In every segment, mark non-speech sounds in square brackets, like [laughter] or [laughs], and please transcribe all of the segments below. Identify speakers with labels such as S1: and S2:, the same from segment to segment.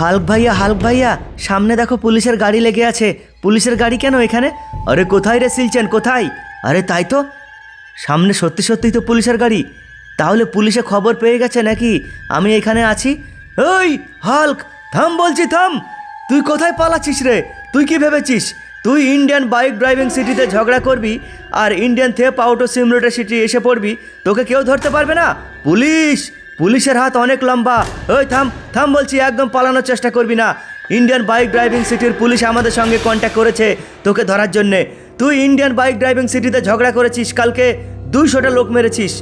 S1: Hulk ভাইয়া Hulk ভাইয়া, সামনে দেখো পুলিশের গাড়ি লেগে আছে। পুলিশের গাড়ি কেন এখানে? আরে কোথায় রে সিলচেন, কোথায়? আরে তাই তো। সামনে সত্যি সত্যিই তো পুলিশের গাড়ি। তাহলে পুলিশে খবর পেয়ে গেছে নাকি? আমি এখানে আছি। ওই হাল্ক, থাম বলছি, থাম। তুই কোথায় পালাচ্ছিস রে? তুই কি ভেবেছিস? তুই ইন্ডিয়ান বাইক ড্রাইভিং সিটিতে ঝগড়া করবি আর Indian theft auto simulator city এসে পড়বি? তোকে কেউ ধরতে পারবে না? পুলিশ! পুলিশের হাত অনেক লম্বা। ওই থাম থাম বলছি, একদম পালানোর চেষ্টা করবি না। ইন্ডিয়ান বাইক ড্রাইভিং সিটির পুলিশ আমাদের সঙ্গে কন্ট্যাক্ট করেছে তোকে ধরার জন্যে। তুই ইন্ডিয়ান বাইক ড্রাইভিং সিটিতে ঝগড়া করেছিস, কালকে দুইশোটা লোক মেরেছিস।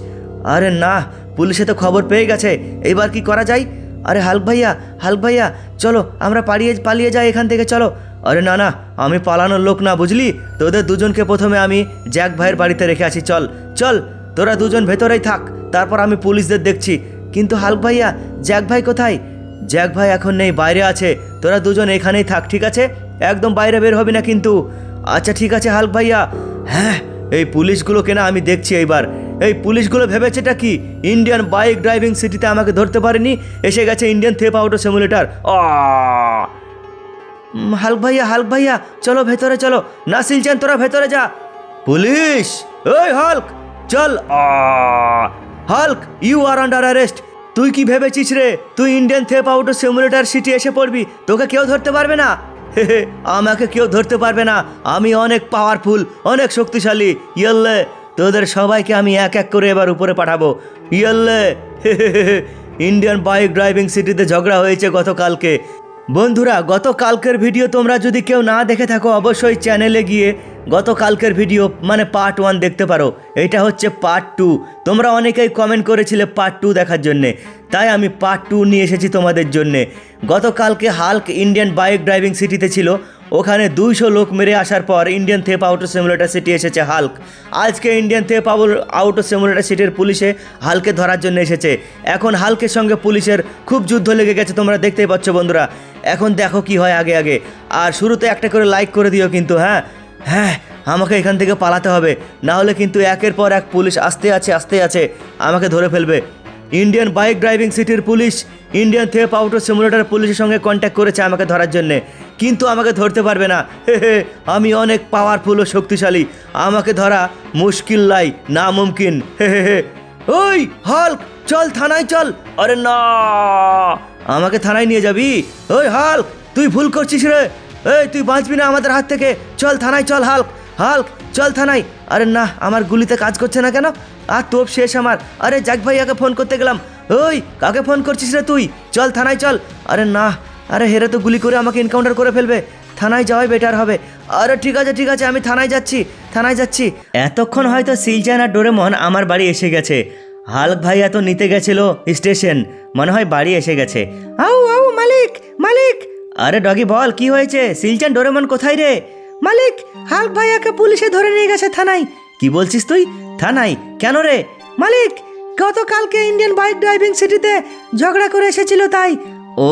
S1: আরে না, পুলিশে তো খবর পেয়ে গেছে। এবার কি করা যায়? আরে হাল্ক ভাইয়া, হালক ভাইয়া, চলো, আমরা পালিয়ে পালিয়ে যাই এখান থেকে, চলো। আরে না না, আমি পালানোর লোক না, বুঝলি? তোদের দুজনকে প্রথমে আমি জ্যাক ভাইয়ের বাড়িতে রেখে আসি, চল চল, তোরা দুজন ভেতরেই থাক। তারপর আমি পুলিশদের দেখছি। কিন্তু হাল্ক ভাইয়া, জ্যাক ভাই কোথায়? জ্যাক ভাই এখন নেই, বাইরে আছে। তোরা দুজন এখানেই থাক, ঠিক আছে? একদম বাইরে বের হবি না কিন্তু। আচ্ছা ঠিক আছে হাল্ক ভাইয়া। হ্যাঁ এই পুলিশগুলো কেনা আমি দেখছি এইবার। এই পুলিশগুলো ভেবেছেটা কি? ইন্ডিয়ান বাইক ড্রাইভিং সিটিতে আমাকে ধরতে পারেনি? এসে গেছে Indian theft auto simulator. Hulk ভাইয়া হাল্ক ভাইয়া, চলো ভেতরে, চলো। না সিলচেন তোরা ভেতরে যা। পুলিশ! ওই হাল্ক, চল। Hulk you are under arrest তুই কি ভেবেছিস রে? তুই Indian theft auto simulator city এসে পড়বি। তোকে কেউ ধরতে পারবে না। আমাকে কেউ ধরতে পারবে না। আমি অনেক পাওয়ারফুল অনেক শক্তিশালী। ইয়েল্লে, তোদের সবাইকে আমি এক এক করে এবার উপরে পাঠাবো। ইয়েল্লে ইন্ডিয়ান বাইক ড্রাইভিং সিটিতে ঝগড়া হয়েছে গতকালকে। বন্ধুরা, গতকালকের ভিডিও তোমরা যদি কেউ না দেখে থাকো, অবশ্যই চ্যানেলে গিয়ে গতকালকের ভিডিও মানে পার্ট ওয়ান দেখতে পারো। এটা হচ্ছে পার্ট টু তোমরা অনেকেই কমেন্ট করেছিলে পার্ট টু দেখার জন্যে। তাই আমি পার্ট টু নিয়ে এসেছি তোমাদের জন্যে। গতকালকে হাল্ক ইন্ডিয়ান বাইক ড্রাইভিং সিটিতে ছিল। ওখানে দুইশো লোক মেরে আসার পর Indian theft auto simulator city এসেছে হাল্ক আজকে ইন্ডিয়ান থেপ আউটো সিমুলেটার সিটির পুলিশে হালকে ধরার জন্য এসেছে। এখন হালকের সঙ্গে পুলিশের খুব যুদ্ধ লেগে গেছে, তোমরা দেখতেই পাচ্ছ বন্ধুরা। এখন দেখো কি হয় আগে আগে। আর শুরুতে একটা করে লাইক করে দিও কিন্তু হ্যাঁ? হ্যাঁ আমাকে এখান থেকে পালাতে হবে। না হলে কিন্তু একের পর এক পুলিশ আসতে আছে আসতে আছে। আমাকে ধরে ফেলবে। ইন্ডিয়ান বাইক ড্রাইভিং সিটির police Indian theft auto simulator পুলিশের সঙ্গে কন্ট্যাক্ট করেছে আমাকে ধরার জন্যে। কিন্তু আমাকে ধরতে পারবে না। হে হে, আমি অনেক পাওয়ারফুল ও শক্তিশালী। আমাকে ধরা মুশকিল লাই না মুমকিন হে হে হে। ওই, হাল্ক, চল থানায় চল। আরে না, আমাকে থানায় নিয়ে যাবি? ওই, হাল্ক, তুই ভুল করছিস রে। এই, তুই বাঁচবি না আমাদের হাত থেকে। চল থানায় চল, হাল্ক। হাল্ক চল থানায়। আরে না, আমার গুলিতে কাজ করছে না কেন? আর তোপ শেষ আমার। আরে জাক ভাইয়াকে ফোন করতে গেলাম। ওই, কাকে ফোন করছিস রে তুই? চল থানায় চল। আরে না, আরে হেরে তো গুলি করে আমাকে এনকাউন্টার করে ফেলবে। থানায় যাওয়াই বেটার হবে। আরে ঠিক আছে ঠিক আছে, আমি থানায় যাচ্ছি থানায় যাচ্ছি। এতক্ষণ হয়তো সিলচান আর ডোরেমন আমার বাড়ি এসে গেছে। হাল্ক ভাই এত নিতে গেছিল স্টেশন। মনে হয় বাড়ি এসে গেছে। আউ আউ, মালিক মালিক। আরে ডগি, বল, কি হয়েছে? সিলচান ডোরেমন কোথায় রে? মালিক, হাল্ক ভাইয়াকে পুলিশে ধরে নিয়ে গেছে থানায়। কি বলছিস তুই? থানায়? কেন রে? মালিক, গতকালকে ইন্ডিয়ান বাইক ড্রাইভিং সিটিতে ঝগড়া করে এসেছিল তাই। ও,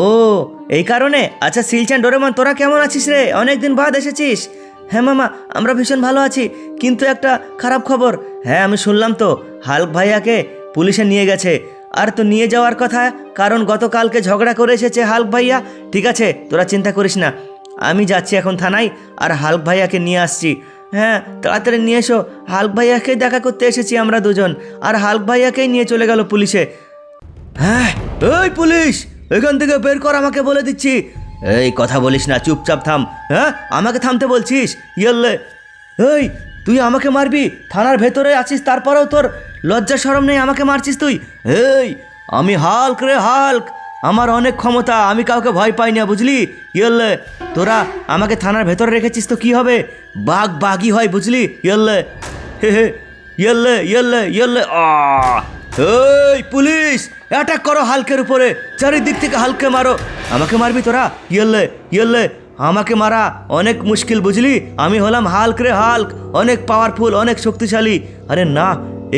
S1: এই কারণে? আচ্ছা সিলচান ডোরেমন, তোরা কেমন আছিস রে? অনেক দিন বাদ এসেছিস। হ্যাঁ মামা, আমরা ভীষণ ভালো আছি, কিন্তু একটা খারাপ খবর। হ্যাঁ আমি শুনলাম তো, হাল্ক ভাইয়াকে পুলিশে নিয়ে গেছে। আর তো নিয়ে যাওয়ার কথা, কারণ গতকালকে ঝগড়া করে এসেছে হাল্ক ভাইয়া। ঠিক আছে, তোরা চিন্তা করিস না। আমি যাচ্ছি এখন থানায় আর হাল্ক ভাইয়াকে নিয়ে আসছি। হ্যাঁ তাড়াতাড়ি নিয়ে এসো। হাল্ক ভাইয়াকে দেখা করতে এসেছি আমরা দুজন আর হাল্ক ভাইয়াকেই নিয়ে চলে গেল পুলিশে। হ্যাঁ এই পুলিশ, এখান থেকে বের কর আমাকে বলে দিচ্ছি। এই কথা বলিস না, চুপচাপ থাম। হ্যাঁ আমাকে থামতে বলছিস? ইয়েল্লে, এই, তুই আমাকে মারবি? থানার ভেতরে আছিস, তারপরেও তোর লজ্জা সরম নেই, আমাকে মারছিস তুই? এই, আমি হাল্ক রে হাল্ক। আমার অনেক ক্ষমতা, আমি কাউকে ভয় পাই না, বুঝলি? ইয়েল্লে, তোরা আমাকে থানার ভেতরে রেখেছিস তো কি হবে? বাঘ বাঘই হয়, বুঝলি? ইয়েল্লে, হে হে, ইয়েল্লে ইয়েল্লে ইয়েল্লে এই পুলিশ, অ্যাটাক করো হালকের উপরে, চারিদিক থেকে হালকে মারো। আমাকে মারবি তোরা? ইয়েল্লে ইয়েল্লে, আমাকে মারা অনেক মুশকিল, বুঝলি? আমি হলাম হাল্ক রে হাল্ক, অনেক পাওয়ারফুল অনেক শক্তিশালী। আরে না,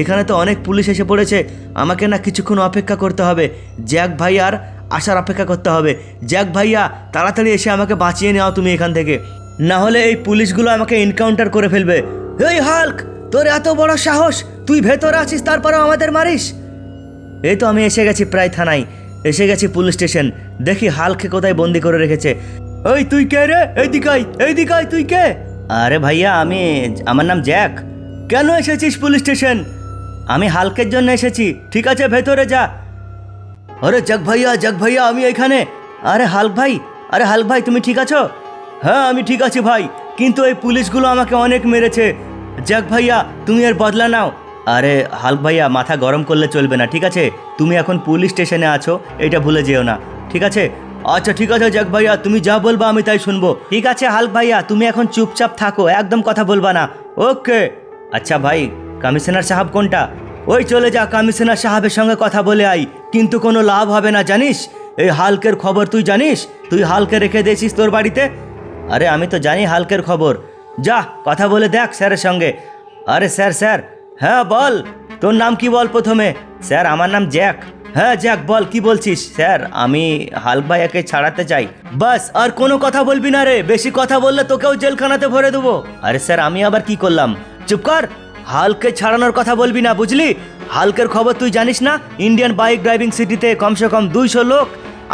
S1: এখানে তো অনেক পুলিশ এসে পড়েছে, আমাকে না কিছুক্ষণ অপেক্ষা করতে হবে। জ্যাক ভাই আর আসার অপেক্ষা করতে হবে। জ্যাক ভাইয়া, তাড়াতাড়ি এসে আমাকে বাঁচিয়ে নেওয়া তুমি এখান থেকে। না হলে এই পুলিশগুলো আমাকে এনকাউন্টার করে ফেলবে। এই হাল্ক! তোর এত বড় সাহস! তুই ভেতরে আছিস, তারপরেও আমাদের মারিস? এই তো আমি এসে গেছি প্রায় থানায়। এসে গেছি পুলিশ স্টেশন। দেখি হালকে কোথায় বন্দি করে রেখেছে। ওই তুই কে রে? এই দিকাই এই দিকাই তুই কে? আরে ভাইয়া, আমি, আমার নাম জ্যাক। কেন এসেছিস পুলিশ স্টেশন? আমি হালকের জন্য এসেছি। ঠিক আছে, ভেতরে যা। আরে জাক ভাইয়া জাক ভাইয়া, আমি এখানে। আরে হালক ভাই, আরে হালক ভাই, তুমি ঠিক আছো? হ্যাঁ আমি ঠিক আছি ভাই, কিন্তু এই পুলিশগুলো আমাকে অনেক মেরেছে। জাক ভাইয়া, তুমি এর বদলা নাও। আরে হালক ভাইয়া, মাথা গরম করলে চলবে না, ঠিক আছে? তুমি এখন পুলিশ স্টেশনে আছো, এটা ভুলে যেও না, ঠিক আছে? আচ্ছা ঠিক আছে জাক ভাইয়া, তুমি যা বলবা আমি তাই শুনব। ঠিক আছে হালক ভাইয়া, তুমি এখন চুপচাপ থাকো, একদম কথা বলবা না। ওকে। আচ্ছা ভাই, কমিশনার সাহেব কোনটা? ওই চলে যা কমিশনার সাহেবের সঙ্গে কথা বলে আই। কিন্তু কোনো লাভ হবে না, জানিস? এই হালকের খবর তুই জানিস? তুই হালকে রেখে দিয়েছিস তোর বাড়িতে? আরে, আমি তো জানি হালকের খবর। যা, কথা বলে দেখ স্যারের সঙ্গে। আরে, স্যার স্যার। হ্যাঁ বল। তোর নাম কি বল প্রথমে? স্যার, আমার নাম জ্যাক। হ্যাঁ জ্যাক, বল, কি বলছিস? স্যার, আমি হালক ভাইয়াকে ছাড়াতে চাই। বাস, আর কোনো কথা বলবি না রে। বেশি কথা বললে তোকেও জেলখানাতে ভরে দেবো। আরে, স্যার, আমি আবার কি করলাম? চুপ কর। হালকে ছাড়ানোর কথা বলবি না, বুঝলি? হালকের খবর তুই জানিস না? ইন্ডিয়ান বাইক ড্রাইভিং সিটিতে কমসে কম দুইশো লোক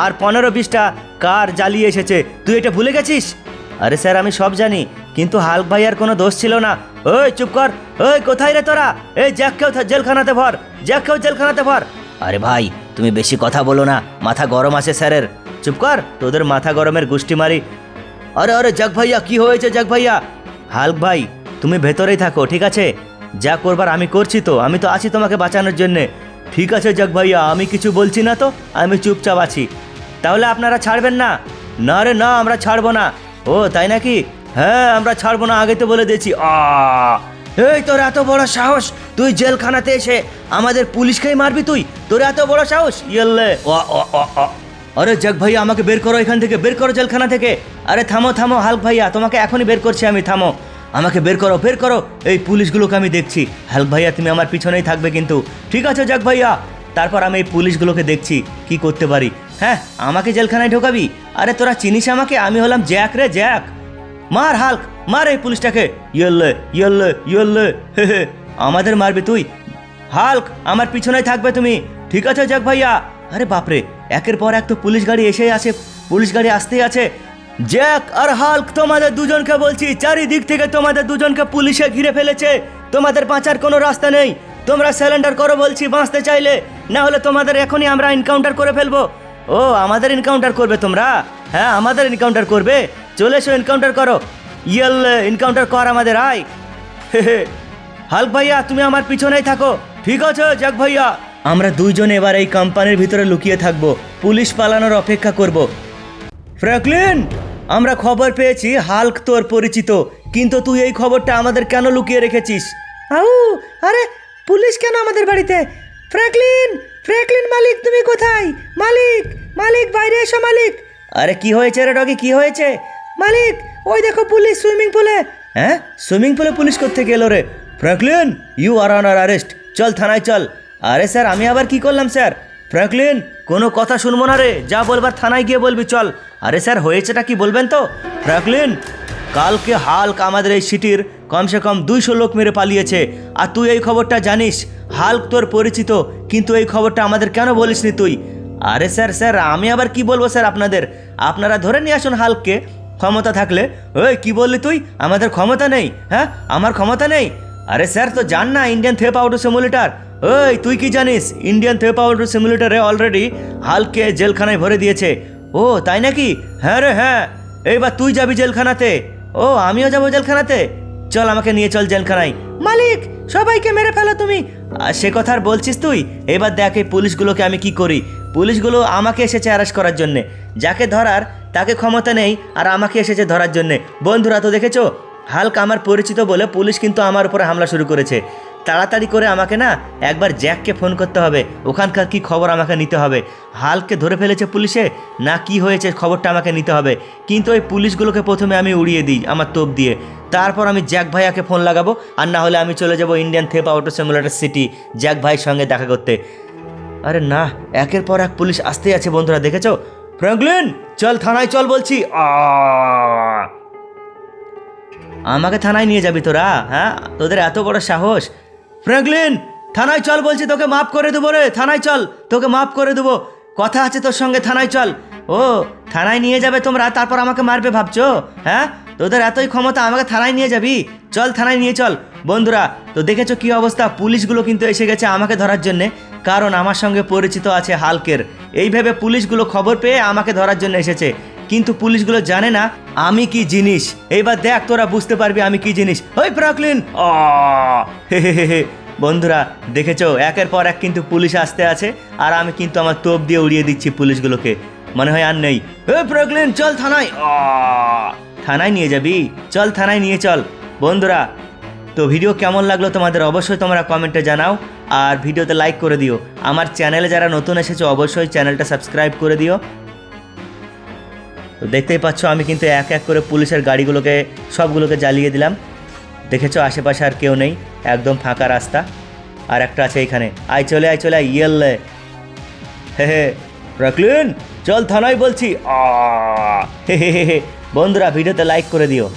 S1: আর পনেরো বিশটা কার জ্বালিয়ে এসেছে। তুই এটা ভুলে গেছিস? আরে স্যার, আমি সব জানি, কিন্তু হালক ভাই আর কোনো দোষ ছিল না। ওই, চুপ কর। ওই, কোথায় রে তোরা? এই জ্যাককেও জেলখানাতে ভর। জ্যাককেও জেলখানাতে ভর। আরে ভাই, তুমি বেশি কথা বলো না। মাথা গরম আছে স্যারের। চুপ কর, তোদের মাথা গরমের গুষ্টি মারি। আরে আরে জাক ভাইয়া, কি হয়েছে জাক ভাইয়া? হালক ভাই, তুমি ভেতরেই থাকো, ঠিক আছে? যা করবার আমি করছি তো, আমি তো আছি তোমাকে বাঁচানোর জন্যে। ঠিক আছে জাক ভাইয়া, আমি কিছু বলছি না তো, আমি চুপচাপ আছি। তাহলে আপনারা ছাড়বেন না? না রে, না, আমরা ছাড়বো না। ও, তাই নাকি? হ্যাঁ আমরা ছাড়বো না আগে তো বলে দিয়েছি। এই তোর এত বড় সাহস, তুই জেলখানাতে এসে আমাদের পুলিশকেই মারবি তুই? তোর এত বড় সাহস? ও আরে জাক ভাইয়া, আমাকে বের করো এখান থেকে, বের করো জেলখানা থেকে। আরে থামো থামো, হালক ভাইয়া, তোমাকে এখনই বের করছি আমি, থামো। আমাকে বের করো বের করো। এই পুলিশগুলোকে আমি দেখছি। হালক ভাইয়া, তুমি আমার পিছনেই থাকবে কিন্তু। ঠিক আছে জাক ভাইয়া। তারপর আমি এই পুলিশগুলোকে দেখছি, কি করতে পারি। হ্যাঁ আমাকে জেলখানায় ঢোকাবি? আরে, তোরা চিনিস আমাকে? আমি হলাম জ্যাক রে, জ্যাক। মার, হাল্ক! মার এই পুলিশটাকে। ইয়েল্লে ইয়েল্লে ইয়েল্লে। হে হে। আমাদের মারবি তুই। হাল্ক, আমার পিছনেই থাকবে তুমি। ঠিক আছে, যাক ভাইয়া। আরে বাপরে, একের পর এক তো পুলিশ গাড়ি এসে আছে। পুলিশ গাড়ি আসতেই আছে। জ্যাক আর হাল্ক, তোমাদের দুজনকে বলছি, চারিদিক থেকে তোমাদের দুজনকে পুলিশে ঘিরে ফেলেছে। তোমাদের বাঁচার কোনো রাস্তা নেই। তোমরা স্যালেন্ডার করো বলছি, বাঁচতে চাইলে। না হলে তোমাদের এখনই আমরা এনকাউন্টার করে ফেলব। ও, আমাদের এনকাউন্টার করবে তোমরা? হ্যাঁ আমাদের এনকাউন্টার করবে। চলে এসো এনকাউন্টার করো। ইয়েল এনকাউন্টার কর আমাদের, আয়। [laughs] হাল্ক ভাইয়া, তুমি আমার পিছনেই থাকো। ঠিক আছে যাক ভাইয়া। আমরা দুইজন এবার এই কোম্পানির ভিতরে লুকিয়ে থাকব। পুলিশ পালানোর অপেক্ষা করব। ফ্র্যাঙ্কলিন! আমরা খবর পেয়েছি হাল্ক তোর পরিচিত কিন্তু তুই এই খবরটা আমাদের কেন লুকিয়ে রেখেছিস? আউ আরে পুলিশ কেন আমাদের বাড়িতে? ফ্র্যাঙ্কলিন ফ্র্যাঙ্কলিন মালিক তুমি কোথায়? মালিক মালিক বাইরে এসো মালিক। আরে কি হয়েছে রে ডগি কি হয়েছে? মালিক ওই দেখো পুলিশ সুইমিং পুলে। হ্যাঁ? সুইমিং পুলে পুলিশ করতে গেল রে? Franklin you are under arrest চল থানায় চল। আরে স্যার আমি আবার কি করলাম স্যার? ফ্র্যাঙ্কলিন, কোনো কথা শুনব না রে। যা বলবার থানায় গিয়ে বলবি, চল। আরে স্যার, হয়েছেটা কি বলবেন তো? ফ্র্যাঙ্কলিন, কালকে হাল্ক আমাদের এই সিটির কমসে কম দুইশো লোক মেরে পালিয়েছে। আর তুই এই খবরটা জানিস? হাল্ক তোর পরিচিত, কিন্তু এই খবরটা আমাদের কেন বলিসনি তুই? আরে স্যার স্যার, আমি আবার কি বলব স্যার আপনাদের? আপনারা ধরে নিয়ে আসুন হাল্ককে। ক্ষমতা থাকলে। ওই কি বললি তুই? আমাদের ক্ষমতা নেই হ্যাঁ? আমার ক্ষমতা নেই? আরে স্যার, তো জান না ইন্ডিয়ান থে পাউডার সিমুলেটার ওই, তুই কি জানিস? ইন্ডিয়ান থে পাউডার সিমুলেটারে অলরেডি হালকে জেলখানায় ভরে দিয়েছে। ও, তাই নাকি? হ্যাঁ রে হ্যাঁ। এইবার তুই যাবি জেলখানাতে। ও, আমিও যাব জেলখানাতে। চল আমাকে নিয়ে চল জেলখানায়। মালিক, সবাইকে মেরে ফেলো তুমি। আর সে কথা আর বলছিস তুই? এবার দেখ এই পুলিশগুলোকে আমি কি করি। পুলিশগুলো আমাকে এসেছে অ্যারেস্ট করার জন্যে। যাকে ধরার, তাকে ক্ষমতা নেই, আর আমাকে এসেছে ধরার জন্যে। বন্ধুরা তো দেখেছ? হালকা আমার পরিচিত বলে পুলিশ কিন্তু আমার উপরে হামলা শুরু করেছে। তাড়াতাড়ি করে আমাকে না একবার জ্যাককে ফোন করতে হবে। ওখানকার কি খবর আমাকে নিতে হবে? হালকে ধরে ফেলেছে পুলিশে? না কি হয়েছে খবরটা আমাকে নিতে হবে। কিন্তু ওই পুলিশগুলোকে প্রথমে আমি উড়িয়ে দিই আমার তোপ দিয়ে। তারপর আমি জ্যাক ভাইয়াকে ফোন লাগাবো আর না হলে আমি চলে যাব Indian theft auto simulator city Jack ভাইয়ের সঙ্গে দেখা করতে। আরে না, একের পর এক পুলিশ আসতেই আছে বন্ধুরা, দেখেছ? ফ্র্যাঙ্কলিন, চল থানায় চল বলছি। আ আমাকে থানায় নিয়ে যাবি তোরা হ্যাঁ? তোদের এত বড় সাহস। ফ্র্যাঙ্কলিন, থানায় চল বলছি, তোকে মাফ করে দেবো রে, থানায় চল, তোকে মাফ করে দেবো। কথা আছে তোর সঙ্গে, থানায় চল। ও, থানায় নিয়ে যাবে তোমরা, তারপর আমাকে মারবে ভাবছ? হ্যাঁ? তোদের এতই ক্ষমতা, আমাকে থানায় নিয়ে যাবি? চল, থানায় নিয়ে চল। বন্ধুরা, তো দেখেছ কি অবস্থা? পুলিশগুলো কিন্তু এসে গেছে আমাকে ধরার জন্যে, কারণ আমার সঙ্গে পরিচিত আছে হালকের। এইভাবে পুলিশগুলো খবর পেয়ে আমাকে ধরার জন্য এসেছে। কিন্তু পুলিশগুলো জানে না আমি কি জিনিস। এইবার দেখ তোরা বুঝতে পারবি আমি কি জিনিস। ওই প্রাকলিন। বন্ধুরা, দেখেছ? একের পর এক কিন্তু পুলিশ আসতে আছে, আর আমি কিন্তু আমার তোপ দিয়ে উড়িয়ে দিচ্ছি পুলিশগুলোকে। মনে হয় আর নেই। ওই প্রাকলিন চল থানায়। থানায় নিয়ে যাবি? চল থানায় নিয়ে চল। বন্ধুরা, তো ভিডিও কেমন লাগল তোমাদের অবশ্যই তোমরা কমেন্টে জানাও, আর ভিডিওতে লাইক করে দিও। আমার চ্যানেলে যারা নতুন এসেছ, অবশ্যই চ্যানেলটা সাবস্ক্রাইব করে দিও। তো দেখতেই পাচ্ছ আমি কিন্তু এক এক করে পুলিশের গাড়িগুলোকে সবগুলোকে জ্বালিয়ে দিলাম দেখেছ আশেপাশে আর কেউ নেই একদম ফাঁকা রাস্তা আর একটা আছে এখানে আয় চলে আয় চলে আয় ইয়েললে হে হে রাখলেন চল থানায় বলছি হে হে হে। বন্ধুরা ভিডিওতে লাইক করে দিও